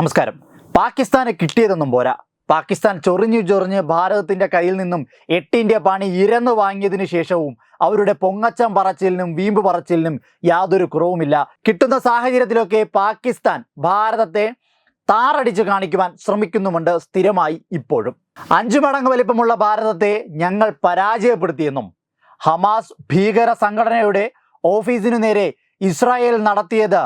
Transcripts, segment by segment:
നമസ്കാരം. പാകിസ്ഥാന് കിട്ടിയതൊന്നും പോരാ. പാകിസ്ഥാൻ ചൊറിഞ്ഞു ചൊറിഞ്ഞ് ഭാരതത്തിന്റെ കയ്യിൽ നിന്നും എട്ടിന്റെ പണി ഇരന്നു വാങ്ങിയതിനു ശേഷവും അവരുടെ പൊങ്ങച്ചം പറച്ചിലിനും വീമ്പ് പറച്ചിലിനും യാതൊരു കുറവുമില്ല. കിട്ടുന്ന സാഹചര്യത്തിലൊക്കെ പാകിസ്ഥാൻ ഭാരതത്തെ താറടിച്ച് കാണിക്കുവാൻ ശ്രമിക്കുന്നുമുണ്ട് സ്ഥിരമായി ഇപ്പോഴും. അഞ്ചു മടങ്ങ് വലിപ്പമുള്ള ഭാരതത്തെ ഞങ്ങൾ പരാജയപ്പെടുത്തിയെന്നും ഹമാസ് ഭീകര സംഘടനയുടെ ഓഫീസിനു നേരെ ഇസ്രായേൽ നടത്തിയത്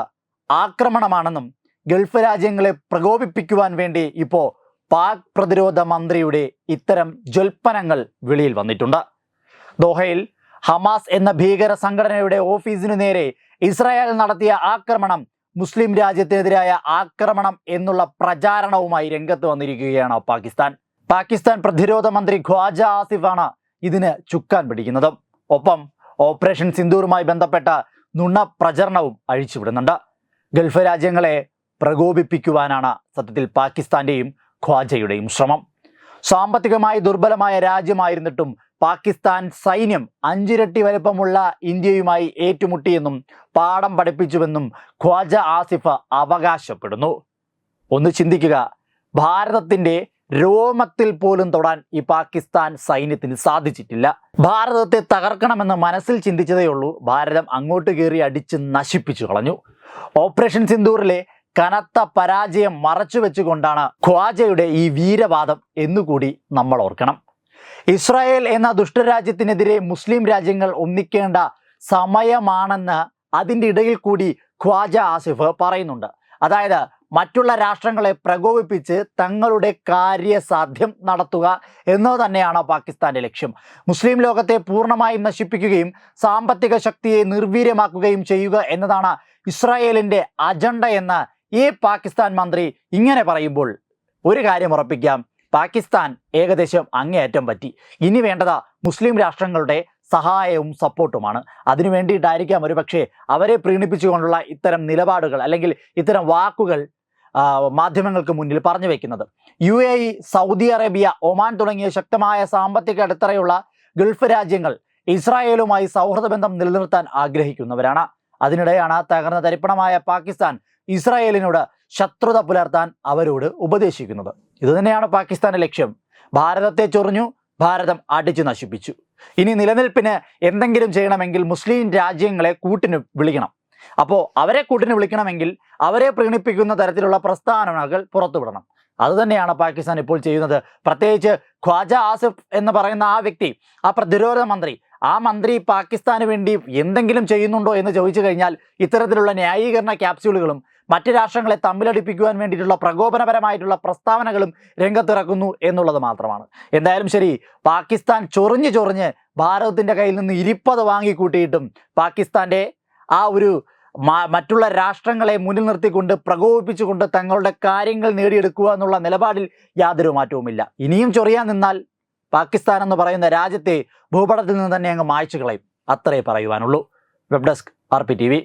ആക്രമണമാണെന്നും ഗൾഫ് രാജ്യങ്ങളെ പ്രകോപിപ്പിക്കുവാൻ വേണ്ടി ഇപ്പോൾ പാക് പ്രതിരോധ മന്ത്രിയുടെ ഇത്തരം ജ്വൽപ്പനങ്ങൾ വെളിയിൽ വന്നിട്ടുണ്ട്. ദോഹയിൽ ഹമാസ് എന്ന ഭീകര സംഘടനയുടെ ഓഫീസിനു നേരെ ഇസ്രായേൽ നടത്തിയ ആക്രമണം മുസ്ലിം രാജ്യത്തിനെതിരായ ആക്രമണം എന്നുള്ള പ്രചാരണവുമായി രംഗത്ത് വന്നിരിക്കുകയാണ് പാകിസ്ഥാൻ. പാകിസ്ഥാൻ പ്രതിരോധ മന്ത്രി ഖ്വാജ ആസിഫാണ് ഇതിന് ചുക്കാൻ പിടിക്കുന്നത്. ഒപ്പം ഓപ്പറേഷൻ സിന്ദൂറുമായി ബന്ധപ്പെട്ട നുണ പ്രചരണവും അഴിച്ചുവിടുന്നുണ്ട്. ഗൾഫ് രാജ്യങ്ങളെ പ്രകോപിപ്പിക്കുവാനാണ് സത്യത്തിൽ പാകിസ്ഥാന്റെയും ഖ്വാജയുടെയും ശ്രമം. സാമ്പത്തികമായി ദുർബലമായ രാജ്യമായിരുന്നിട്ടും പാകിസ്ഥാൻ സൈന്യം അഞ്ചിരട്ടി വലുപ്പമുള്ള ഇന്ത്യയുമായി ഏറ്റുമുട്ടിയെന്നും പാഠം പഠിപ്പിച്ചുവെന്നും ഖ്വാജ ആസിഫ് അവകാശപ്പെടുന്നു. ഒന്ന് ചിന്തിക്കുക ഭാരതത്തിന്റെ രോമത്തിൽ പോലും തൊടാൻ ഈ പാകിസ്ഥാൻ സൈന്യത്തിന് സാധിച്ചിട്ടില്ല. ഭാരതത്തെ തകർക്കണമെന്ന് മനസ്സിൽ ചിന്തിച്ചതേ ഉള്ളൂ ഭാരതം അങ്ങോട്ട് കയറി അടിച്ച് നശിപ്പിച്ചു കളഞ്ഞു. ഓപ്പറേഷൻ സിന്ദൂറിലെ കനത്ത പരാജയം മറച്ചു വെച്ചുകൊണ്ടാണ് ഖ്വാജയുടെ ഈ വീരവാദം എന്നുകൂടി നമ്മൾ ഓർക്കണം. ഇസ്രായേൽ എന്ന ദുഷ്ടരാജ്യത്തിനെതിരെ മുസ്ലിം രാജ്യങ്ങൾ ഒന്നിക്കേണ്ട സമയമാണെന്ന് അതിന്റെ ഇടയിൽ കൂടി ഖ്വാജ ആസിഫ് പറയുന്നുണ്ട്. അതായത് മറ്റുള്ള രാഷ്ട്രങ്ങളെ പ്രകോപിപ്പിച്ച് തങ്ങളുടെ കാര്യസാധ്യം നടത്തുക എന്നത് തന്നെയാണ് പാകിസ്ഥാന്റെ ലക്ഷ്യം. മുസ്ലിം ലോകത്തെ പൂർണമായും നശിപ്പിക്കുകയും സാമ്പത്തിക ശക്തിയെ നിർവീര്യമാക്കുകയും ചെയ്യുക എന്നതാണ് ഇസ്രായേലിന്റെ അജണ്ട എന്ന് ഈ പാകിസ്ഥാൻ മന്ത്രി ഇങ്ങനെ പറയുമ്പോൾ ഒരു കാര്യം ഉറപ്പിക്കാം. പാകിസ്ഥാൻ ഏകദേശം അങ്ങേയറ്റം പറ്റി. ഇനി വേണ്ടത് മുസ്ലിം രാഷ്ട്രങ്ങളുടെ സഹായവും സപ്പോർട്ടുമാണ്. അതിനു വേണ്ടിയിട്ടായിരിക്കാം ഒരുപക്ഷെ അവരെ പ്രീണിപ്പിച്ചുകൊണ്ടുള്ള ഇത്തരം നിലപാടുകൾ അല്ലെങ്കിൽ ഇത്തരം വാക്കുകൾ മാധ്യമങ്ങൾക്ക് മുന്നിൽ പറഞ്ഞു വയ്ക്കുന്നത് U A E Saudi Arabia Oman തുടങ്ങിയ ശക്തമായ സാമ്പത്തിക അടിത്തറയുള്ള ഗൾഫ് രാജ്യങ്ങൾ ഇസ്രായേലുമായി സൗഹൃദ ബന്ധം നിലനിർത്താൻ ആഗ്രഹിക്കുന്നവരാണ്. അതിനിടെയാണ് തകർന്ന തരിപ്പണമായ പാകിസ്ഥാൻ ഇസ്രായേലിനോട് ശത്രുത പുലർത്താൻ അവരോട് ഉപദേശിക്കുന്നത്. ഇതുതന്നെയാണ് പാകിസ്ഥാന്റെ ലക്ഷ്യം. ഭാരതത്തെ ചൊറിഞ്ഞു ഭാരതം അടിച്ചു നശിപ്പിച്ചു. ഇനി നിലനിൽപ്പിന് എന്തെങ്കിലും ചെയ്യണമെങ്കിൽ മുസ്ലിം രാജ്യങ്ങളെ കൂട്ടിന് വിളിക്കണം. അപ്പോൾ അവരെ കൂട്ടിന് വിളിക്കണമെങ്കിൽ അവരെ പ്രീണിപ്പിക്കുന്ന തരത്തിലുള്ള പ്രസ്താവനകൾ പുറത്തുവിടണം. അതുതന്നെയാണ് പാകിസ്ഥാൻ ഇപ്പോൾ ചെയ്യുന്നത്. പ്രത്യേകിച്ച് ഖ്വാജ ആസിഫ് എന്ന് പറയുന്ന ആ വ്യക്തി ആ പ്രതിരോധ മന്ത്രി ആ മന്ത്രി പാകിസ്ഥാന് വേണ്ടി എന്തെങ്കിലും ചെയ്യുന്നുണ്ടോ എന്ന് ചോദിച്ചു കഴിഞ്ഞാൽ ഇത്തരത്തിലുള്ള ന്യായീകരണ ക്യാപ്സ്യൂളുകളും മറ്റ് രാഷ്ട്രങ്ങളെ തമ്മിലടിപ്പിക്കുവാൻ വേണ്ടിയിട്ടുള്ള പ്രകോപനപരമായിട്ടുള്ള പ്രസ്താവനകളും രംഗത്തിറക്കുന്നു എന്നുള്ളത് മാത്രമാണ്. എന്തായാലും ശരി പാകിസ്ഥാൻ ചൊറിഞ്ഞ് ചൊറിഞ്ഞ് ഭാരതത്തിന്റെ കയ്യിൽ നിന്ന് ഇരിപ്പത് വാങ്ങിക്കൂട്ടിയിട്ടും പാകിസ്ഥാന്റെ ആ ഒരു മറ്റുള്ള രാഷ്ട്രങ്ങളെ മുന്നിൽ നിർത്തിക്കൊണ്ട് പ്രകോപിപ്പിച്ചുകൊണ്ട് തങ്ങളുടെ കാര്യങ്ങൾ നേടിയെടുക്കുക എന്നുള്ള നിലപാടിൽ യാതൊരു മാറ്റവുമില്ല. ഇനിയും ചൊറിയാൻ നിന്നാൽ പാകിസ്ഥാൻ എന്ന് പറയുന്ന രാജ്യത്തെ ഭൂപടത്തിൽ നിന്ന് തന്നെ അങ്ങ് മായ്ച്ചു കളയും. അത്രേ പറയുവാനുള്ളൂ. Web desk R P T V.